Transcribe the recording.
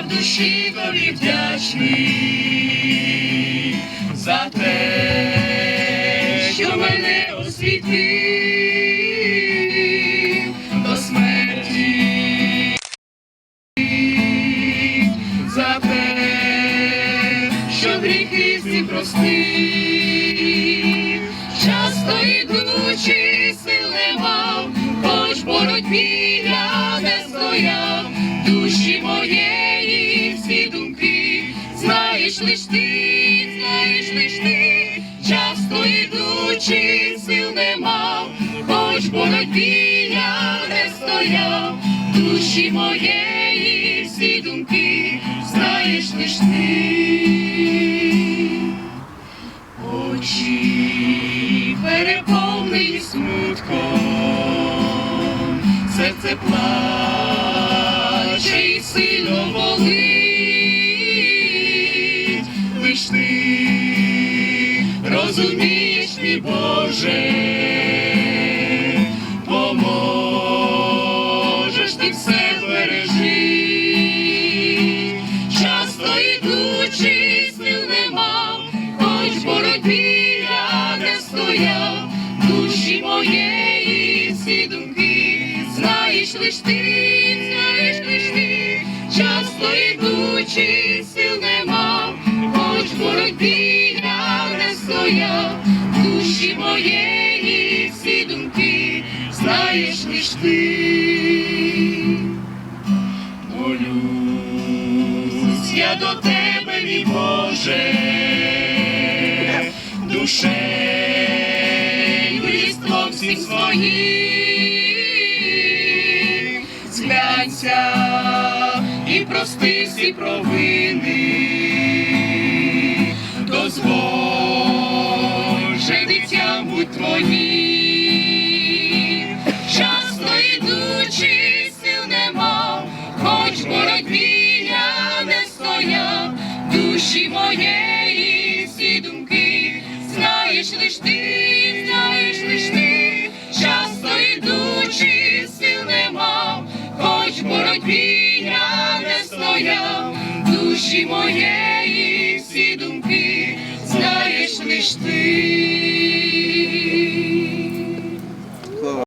в душі тобі вдячний за те, що мене освітив до смерті. За те, що гріхи всі простив, часто ідучи, сил не мав, хоч боротьбі знаєш лиш ти, знаєш лиш ти, часто ідучи, сил не мав, хоч боротьбі я не стояв, душі моєї всі думки, знаєш лиш ти. Очі переповнені смутком, серце плаче і сильно болить, розумієш, мій Боже, поможеш ти все бережи, часто йдучи, сил не мав, хоч боротьбі я не стояв, душі моєї всі думки, знаєш лиш ти, знаєш лиш ти, часто йдучи, сил не мав, хоч боротьбі стояв, душі моєї всі думки, знаєш лиш ти. Молюсь я до тебе, мій Боже, душею єством всім своїм, зглянься і прости всі провини, дозволь знаєш лиш ти, знаєш лиш ти, часто йдучи, сил не мав, хоч боротьбі я не стояв, душі моєї всі думки, знаєш лиш ти.